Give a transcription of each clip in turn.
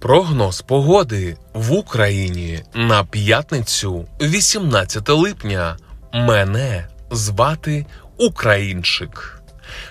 Прогноз погоди в Україні на п'ятницю, 18 липня. Мене звати Українчик.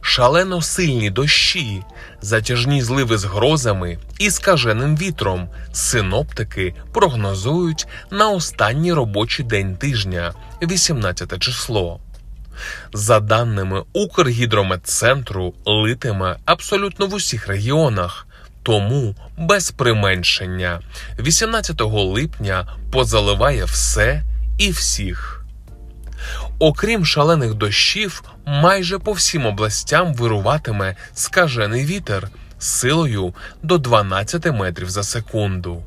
Шалено сильні дощі, затяжні зливи з грозами і скаженим вітром. Синоптики прогнозують на останній робочий день тижня, 18 число. За даними Укргідрометцентру, литиме абсолютно в усіх регіонах. Тому без применшення 18 липня позаливає все і всіх. Окрім шалених дощів, майже по всім областям вируватиме скажений вітер силою до 12 метрів за секунду.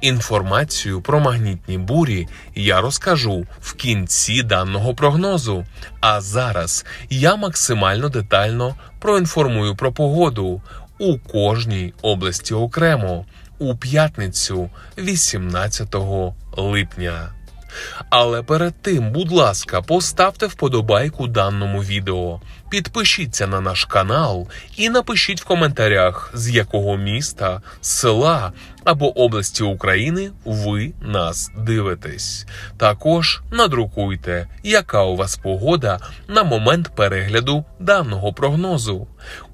Інформацію про магнітні бурі я розкажу в кінці даного прогнозу. А зараз я максимально детально проінформую про погоду у кожній області окремо у п'ятницю 18 липня. Але перед тим, будь ласка, поставте вподобайку даному відео, підпишіться на наш канал і напишіть в коментарях, з якого міста, села або області України ви нас дивитесь. Також надрукуйте, яка у вас погода на момент перегляду даного прогнозу.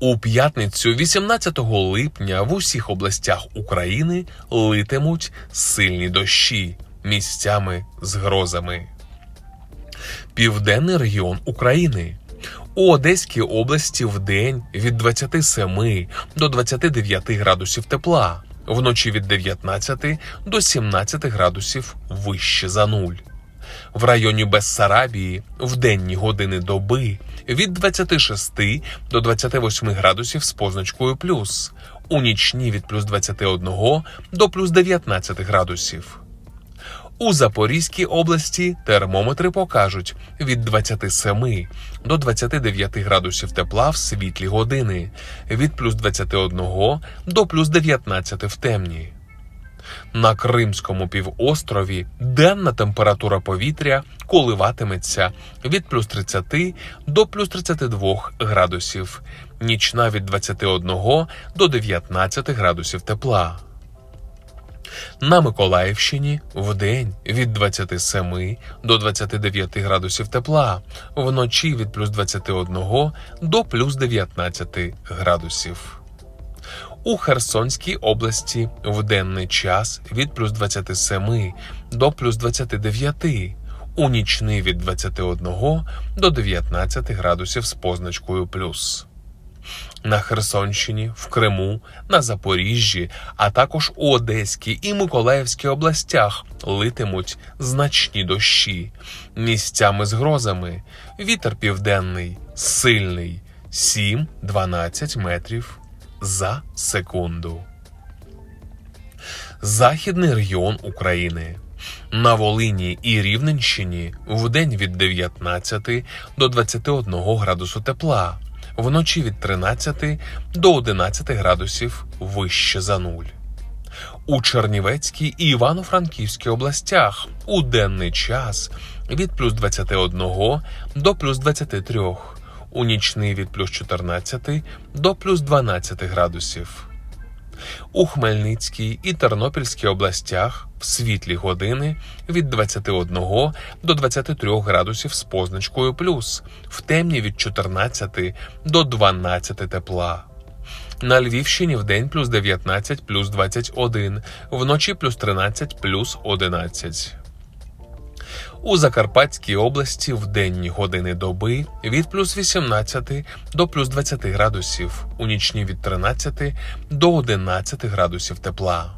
У п'ятницю, 18 липня, в усіх областях України литимуть сильні дощі місцями з грозами. Південний регіон України. У Одеській області в день від 27 до 29 градусів тепла, вночі від 19 до 17 градусів вище за нуль. В районі Бессарабії в денні години доби від 26 до 28 градусів з позначкою плюс, у нічні від плюс 21 до плюс 19 градусів. У Запорізькій області термометри покажуть від 27 до 29 градусів тепла в світлі години, від плюс 21 до плюс 19 в темні. На Кримському півострові денна температура повітря коливатиметься від плюс 30 до плюс 32 градусів, нічна від 21 до 19 градусів тепла. На Миколаївщині в день від 27 до 29 градусів тепла, вночі від плюс 21 до плюс 19 градусів. У Херсонській області в денний час від плюс 27 до плюс 29, у нічний від 21 до 19 градусів з позначкою плюс. На Херсонщині, в Криму, на Запоріжжі, а також у Одеській і Миколаївській областях литимуть значні дощі, місцями з грозами, вітер південний, сильний 7-12 метрів за секунду. Західний регіон України. На Волині і Рівненщині в день від 19 до 21 градусу тепла, вночі від 13 до 11 градусів вище за нуль. У Чернівецькій і Івано-Франківській областях у денний час від плюс 21 до плюс 23, у нічний від плюс 14 до плюс 12 градусів. У Хмельницькій і Тернопільській областях в світлі години від 21 до 23 градусів з позначкою плюс, в темні від 14 до 12 тепла. На Львівщині в день плюс 19 плюс 21, вночі плюс 13 плюс 11. У Закарпатській області в денні години доби від плюс 18 до плюс 20 градусів, у нічні від 13 до 11 градусів тепла.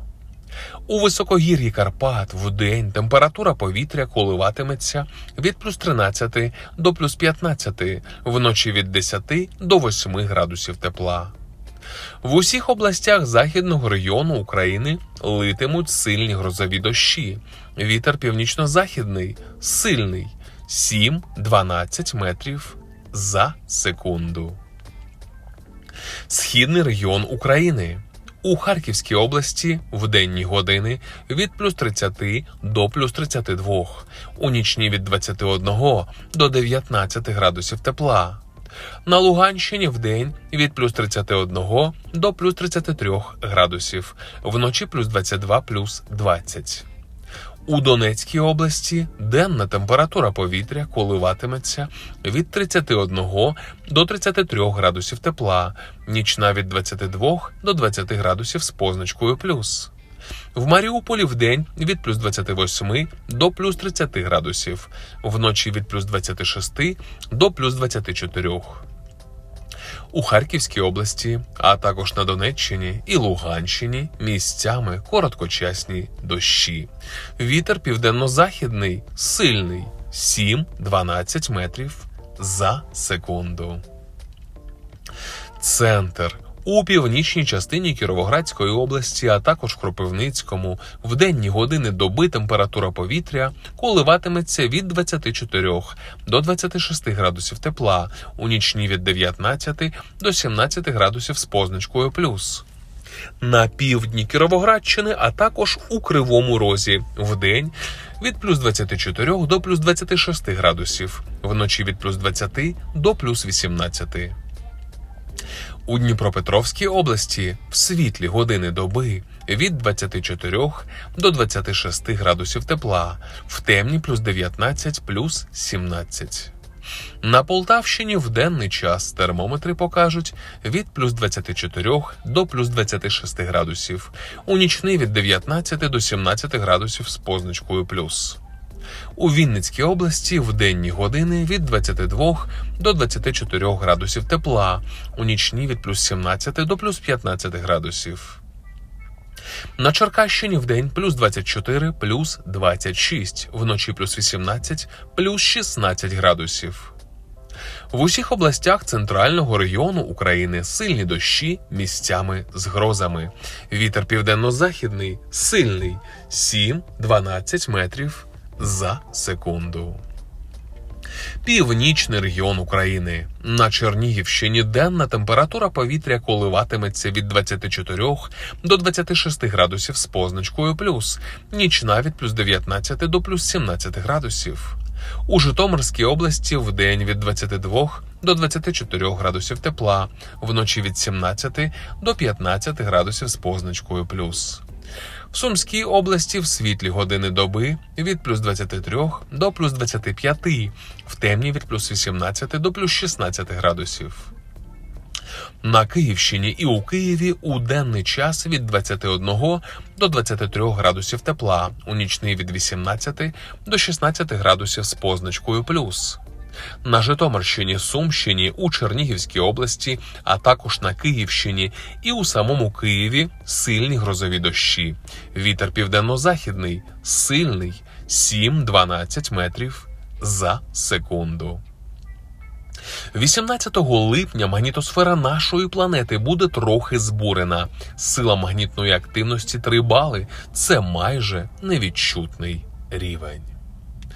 У високогір'ї Карпат в день температура повітря коливатиметься від плюс 13 до плюс 15, вночі від 10 до 8 градусів тепла. В усіх областях західного регіону України литимуть сильні грозові дощі. Вітер північно-західний сильний 7-12 метрів за секунду. Східний регіон України. У Харківській області в денні години від плюс 30 до плюс 32, у нічні від 21 до 19 градусів тепла. На Луганщині в день від плюс 31 до плюс 33 градусів, вночі плюс 22 плюс 20. У Донецькій області денна температура повітря коливатиметься від 31 до 33 градусів тепла, нічна від 22 до 20 градусів з позначкою плюс. В Маріуполі в день від плюс 28 до плюс 30 градусів, вночі від плюс 26 до плюс 24. У Харківській області, а також на Донеччині і Луганщині місцями короткочасні дощі. Вітер південно-західний сильний 7-12 метрів за секунду. Центр у північній частині Кіровоградської області, а також Кропивницькому, в денні години доби температура повітря коливатиметься від 24 до 26 градусів тепла, у нічні від 19 до 17 градусів з позначкою плюс. На півдні Кіровоградщини, а також у Кривому Розі в день від плюс 24 до плюс 26 градусів, вночі від плюс 20 до плюс 18. У Дніпропетровській області в світлі години доби від 24 до 26 градусів тепла, в темні плюс 19 плюс 17. На Полтавщині в денний час термометри покажуть від плюс 24 до плюс 26 градусів, у нічний від 19 до 17 градусів з позначкою плюс. У Вінницькій області в денні години від 22 до 24 градусів тепла, у нічні від плюс 17 до плюс 15 градусів. На Черкащині в день плюс 24 плюс 26, вночі плюс 18 плюс 16 градусів. В усіх областях центрального регіону України сильні дощі місцями з грозами. Вітер південно-західний сильний 7-12 метрів за секунду. Північний регіон України на Чернігівщині денна температура повітря коливатиметься від 24 до 26 градусів з позначкою плюс, нічна від плюс 19 до плюс 17 градусів. У Житомирській області в день від 22 до 24 градусів тепла, вночі від 17 до 15 градусів з позначкою плюс. В Сумській області в світлі години доби від плюс 23 до плюс 25, в темні від плюс 18 до плюс 16 градусів. На Київщині і у Києві у денний час від 21 до 23 градусів тепла, у нічний від 18 до 16 градусів з позначкою плюс. На Житомирщині, Сумщині, у Чернігівській області, а також на Київщині і у самому Києві сильні грозові дощі. Вітер південно-західний, сильний 7-12 метрів за секунду. 18 липня магнітосфера нашої планети буде трохи збурена. Сила магнітної активності 3 бали це майже невідчутний рівень.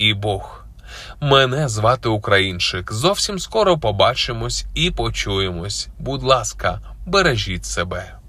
і Бог. Мене звати Українчик. Зовсім скоро побачимось і почуємось. Будь ласка, бережіть себе.